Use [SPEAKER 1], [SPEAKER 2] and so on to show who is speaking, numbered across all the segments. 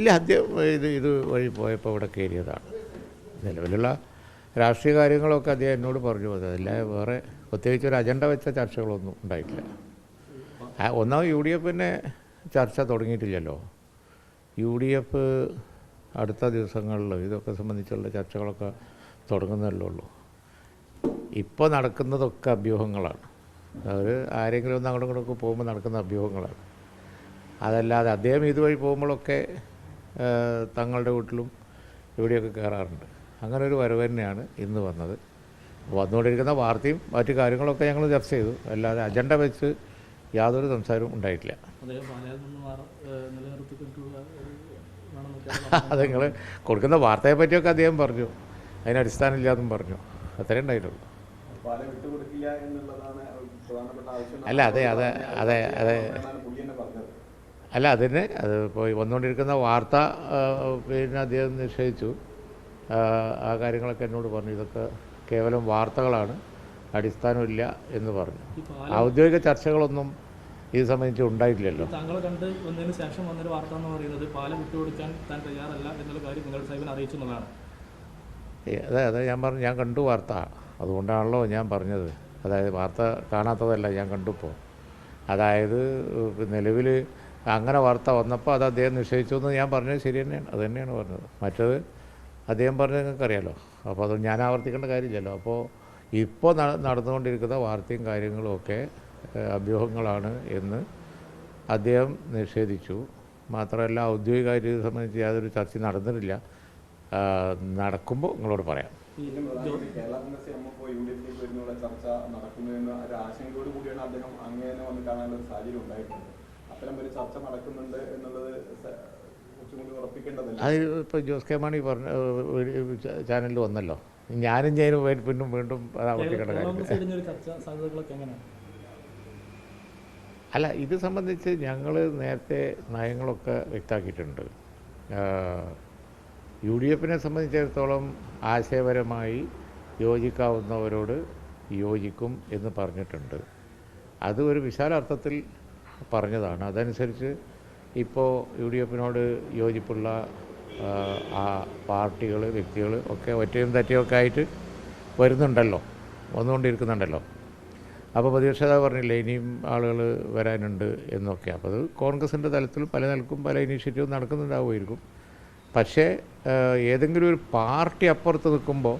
[SPEAKER 1] ഇല്ല അദ്ദേഹം ഇത് ഇത് വഴി പോയപ്പോൾ അവിടെ കയറിയതാണ്. നിലവിലുള്ള രാഷ്ട്രീയ കാര്യങ്ങളൊക്കെ അദ്ദേഹം എന്നോട് പറഞ്ഞു പോകുന്നത് അല്ല വേറെ പ്രത്യേകിച്ച് ഒരു അജണ്ട വെച്ച ചർച്ചകളൊന്നും ഉണ്ടായിട്ടില്ല. ഒന്നാമത് യു ഡി എഫിന്റെ ചർച്ച തുടങ്ങിയിട്ടില്ലല്ലോ. യു ഡി എഫ് അടുത്ത ദിവസങ്ങളിൽ ഇതൊക്കെ സംബന്ധിച്ചുള്ള ചർച്ചകളൊക്കെ തുടങ്ങുന്നല്ലേ ഉള്ളൂ. ഇപ്പോൾ നടക്കുന്നതൊക്കെ അഭ്യൂഹങ്ങളാണ്. അവർ ആരെങ്കിലും ഒന്ന് അങ്ങോട്ടും ഇങ്ങോട്ടൊക്കെ പോകുമ്പോൾ നടക്കുന്ന അഭ്യൂഹങ്ങളാണ്. അതല്ലാതെ അദ്ദേഹം ഇതുവഴി പോകുമ്പോഴൊക്കെ തങ്ങളുടെ വീട്ടിലും ഇവിടെയൊക്കെ കയറാറുണ്ട് അങ്ങനെ ഒരു വരവ് തന്നെയാണ് ഇന്ന് വന്നത്. വന്നുകൊണ്ടിരിക്കുന്ന വാർത്തയും മറ്റു കാര്യങ്ങളൊക്കെ ഞങ്ങൾ ചർച്ച ചെയ്തു. അല്ലാതെ അജണ്ട വെച്ച് യാതൊരു സംസാരവും ഉണ്ടായിട്ടില്ല. അത് നിങ്ങൾ കൊടുക്കുന്ന വാർത്തയെ പറ്റിയൊക്കെ അദ്ദേഹം പറഞ്ഞു. അതിന് ഇല്ലാതും പറഞ്ഞു. അത്രേ ഉണ്ടായിട്ടുള്ളൂ.
[SPEAKER 2] പാല വിട്ടുകൊടുക്കില്ല എന്നുള്ളതാണ് പ്രധാനപ്പെട്ട ആവശ്യം.
[SPEAKER 1] അല്ല അതെ അതെ അതെ അതെ. അല്ല അതിന് അത് ഇപ്പോൾ വന്നുകൊണ്ടിരിക്കുന്ന വാർത്ത പിന്നെ അദ്ദേഹം നിഷേധിച്ചു. ആ, കാര്യങ്ങളൊക്കെ എന്നോട് പറഞ്ഞു. ഇതൊക്കെ കേവലം വാർത്തകളാണ് അടിസ്ഥാനമില്ല എന്ന് പറഞ്ഞു. ഔദ്യോഗിക ചർച്ചകളൊന്നും ഇത് സംബന്ധിച്ച് ഉണ്ടായിട്ടില്ലല്ലോ.
[SPEAKER 3] താങ്കൾ കണ്ട് വന്നതിന് ശേഷം വന്നൊരു വാർത്ത എന്ന് പറയുന്നത് പാലം വിട്ടുകൊടുക്കാൻ താൻ തയ്യാറല്ല എന്നുള്ള കാര്യം നിങ്ങൾ സാഹിബിനെ അറിയിച്ചു എന്നുള്ളതാണ്.
[SPEAKER 1] അതെ അതെ ഞാൻ പറഞ്ഞു ഞാൻ കണ്ടു വാർത്ത. അതുകൊണ്ടാണല്ലോ ഞാൻ പറഞ്ഞത്. അതായത് വാർത്ത കാണാത്തതല്ല ഞാൻ കണ്ടുപ്പോൾ അതായത് നിലവിൽ അങ്ങനെ വാർത്ത വന്നപ്പോൾ അത് അദ്ദേഹം നിശ്ചയിച്ചു എന്ന് ഞാൻ പറഞ്ഞത് ശരി തന്നെയാണ് അത് തന്നെയാണ് പറഞ്ഞത്. മറ്റത് അദ്ദേഹം പറഞ്ഞത് നിങ്ങൾക്ക് അറിയാലോ അപ്പോൾ അത് ഞാൻ ആവർത്തിക്കേണ്ട കാര്യമില്ലല്ലോ. അപ്പോൾ ഇപ്പോൾ നടന്നുകൊണ്ടിരിക്കുന്ന വാർത്തയും കാര്യങ്ങളുമൊക്കെ അഭ്യൂഹങ്ങളാണ് എന്ന് അദ്ദേഹം നിഷേധിച്ചു. മാത്രമല്ല ഔദ്യോഗിക കാര്യത്തെ സംബന്ധിച്ച് യാതൊരു ചർച്ച നടന്നിട്ടില്ല. നടക്കുമ്പോൾ നിങ്ങളോട് പറയാം.
[SPEAKER 2] ചർച്ച നടക്കുന്നു എന്ന ഒരു ആശങ്കയോട് കൂടിയാണ് അദ്ദേഹം അങ്ങനെ വന്ന് കാണാനുള്ള സാഹചര്യം ഉണ്ടായിട്ടുള്ളത്. ചർച്ച നടക്കുന്നുണ്ട് എന്നുള്ളത്
[SPEAKER 1] അത് ഇപ്പോൾ ജോസ് കെ മാണി പറഞ്ഞ ചാനലിൽ വന്നല്ലോ. ഞാനും ഞാനും വീണ്ടും അത് ആവർത്തിക്കേണ്ട കാര്യം അല്ല ഇത് സംബന്ധിച്ച് ഞങ്ങൾ നേരത്തെ നയങ്ങളൊക്കെ വ്യക്തമാക്കിയിട്ടുണ്ട്. യു ഡി എഫിനെ സംബന്ധിച്ചിടത്തോളം ആശയപരമായി യോജിക്കാവുന്നവരോട് യോജിക്കും എന്ന് പറഞ്ഞിട്ടുണ്ട്. അത് ഒരു വിശാല അർത്ഥത്തിൽ പറഞ്ഞതാണ്. അതനുസരിച്ച് ഇപ്പോൾ യു ഡി എഫിനോട് യോജിപ്പുള്ള ആ, പാർട്ടികൾ വ്യക്തികൾ ഒക്കെ ഒറ്റയും തറ്റയൊക്കെ ആയിട്ട് വരുന്നുണ്ടല്ലോ. വന്നുകൊണ്ടിരിക്കുന്നുണ്ടല്ലോ. അപ്പോൾ പ്രതിപക്ഷ നേതാവ് പറഞ്ഞില്ലേ ഇനിയും ആളുകൾ വരാനുണ്ട് എന്നൊക്കെ. അപ്പോൾ അത് കോൺഗ്രസിന്റെ തലത്തിൽ പല നിലക്കും പല ഇനീഷ്യേറ്റീവും നടക്കുന്നുണ്ടാവുമായിരിക്കും. പക്ഷേ ഏതെങ്കിലും ഒരു പാർട്ടി അപ്പുറത്ത് നിൽക്കുമ്പോൾ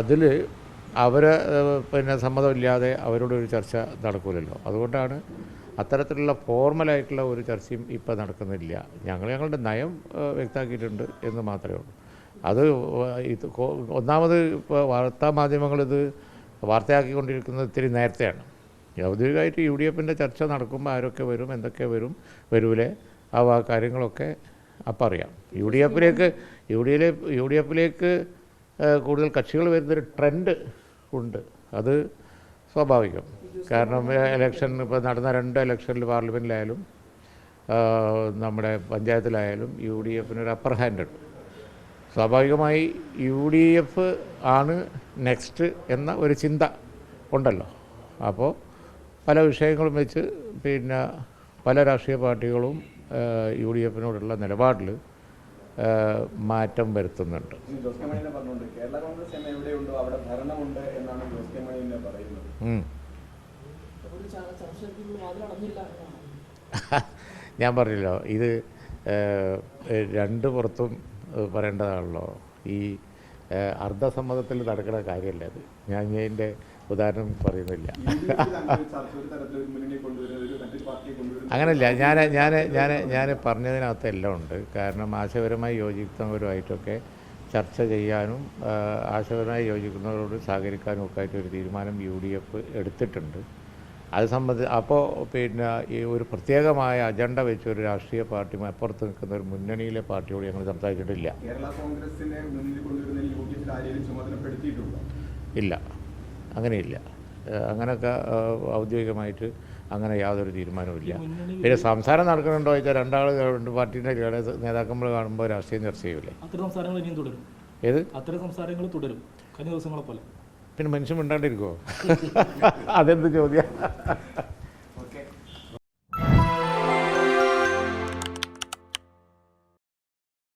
[SPEAKER 1] അതിൽ അവരെ ആ, പിന്നെ സമ്മതമില്ലാതെ അവരോട് ഒരു ചർച്ച നടക്കില്ലല്ലോ അതുകൊണ്ടാണ് അത്തരത്തിലുള്ള ഫോർമലായിട്ടുള്ള ഒരു ചർച്ചയും ഇപ്പോൾ നടക്കുന്നില്ല. ഞങ്ങൾ ഞങ്ങളുടെ നയം വ്യക്തമാക്കിയിട്ടുണ്ട് എന്ന് മാത്രമേ ഉള്ളൂ. അത് ഇത് ഒന്നാമത് ഇപ്പോൾ വാർത്താ മാധ്യമങ്ങളിത് വാർത്തയാക്കിക്കൊണ്ടിരിക്കുന്നത് ഇത്തിരി നേരത്തെയാണ്. ഔദ്യോഗികമായിട്ട് യു ഡി എഫിന്റെ ചർച്ച നടക്കുമ്പോൾ ആരൊക്കെ വരും എന്തൊക്കെ വരും വരൂലേ ആ കാര്യങ്ങളൊക്കെ അപ്പം അറിയാം. യു ഡി എഫിലേക്ക് U D F U D എഫിലേക്ക് കൂടുതൽ കക്ഷികൾ വരുന്നൊരു ട്രെൻഡ് ഉണ്ട്. അത് സ്വാഭാവികം. കാരണം ഇലക്ഷൻ ഇപ്പോൾ നടന്ന രണ്ട് ഇലക്ഷനിൽ പാർലമെന്റിലായാലും നമ്മുടെ പഞ്ചായത്തിലായാലും യു ഡി എഫിനൊരു അപ്പർ ഹാൻഡ് ഉണ്ട്. സ്വാഭാവികമായി യു ഡി എഫ് ആണ് നെക്സ്റ്റ് എന്ന ഒരു ചിന്ത ഉണ്ടല്ലോ. അപ്പോൾ പല വിഷയങ്ങളും വെച്ച് പിന്നെ പല രാഷ്ട്രീയ പാർട്ടികളും യു ഡി എഫിനോടുള്ള നിലപാടിൽ മാറ്റം വരുത്തുന്നുണ്ട്. ഞാൻ പറഞ്ഞല്ലോ. ഇത് രണ്ട് പുറത്തും പറയേണ്ടതാണല്ലോ. ഈ അർദ്ധസമ്മതത്തിൽ നടക്കുന്ന കാര്യമല്ല അത്? ഞാൻ ഇതിന്റെ ഉദാഹരണം പറയുന്നില്ല. അങ്ങനല്ല ഞാൻ ഞാൻ ഞാൻ ഞാൻ പറഞ്ഞതിനകത്ത് എല്ലാം ഉണ്ട്. കാരണം ആശയപരമായി യോജിക്കുന്നവരുമായിട്ടൊക്കെ ചർച്ച ചെയ്യാനും ആശയപരമായി യോജിക്കുന്നവരോട് സഹകരിക്കാനും ഒക്കെ ആയിട്ട് ഒരു തീരുമാനം യു ഡി എഫ് എടുത്തിട്ടുണ്ട്. അത് സംബന്ധിച്ച് അപ്പോൾ പിന്നെ ഈ ഒരു പ്രത്യേകമായ അജണ്ട വെച്ച് ഒരു രാഷ്ട്രീയ പാർട്ടി അപ്പുറത്ത് നിൽക്കുന്ന ഒരു മുന്നണിയിലെ പാർട്ടിയോട് ഞങ്ങൾ സംസാരിച്ചിട്ടില്ല. ഇല്ല. അങ്ങനെയില്ല. അങ്ങനെയൊക്കെ ഔദ്യോഗികമായിട്ട് അങ്ങനെ യാതൊരു തീരുമാനവുമില്ല. പിന്നെ സംസാരം നടക്കുന്നുണ്ടോ ചോദിച്ചാൽ രണ്ടാൾ രണ്ട് പാർട്ടീന്റെ നേതാക്കന്മാർ കാണുമ്പോൾ രാഷ്ട്രീയം ചർച്ച ചെയ്യൂലേ ഏത്?
[SPEAKER 3] അത്തരം സംസാരങ്ങൾ തുടരും. കഴിഞ്ഞ ദിവസങ്ങളെ പോലെ.
[SPEAKER 1] പിന്നെ മനുഷ്യൻ മിണ്ടാണ്ടിരിക്കുമോ അതെന്ത് ചോദ്യം?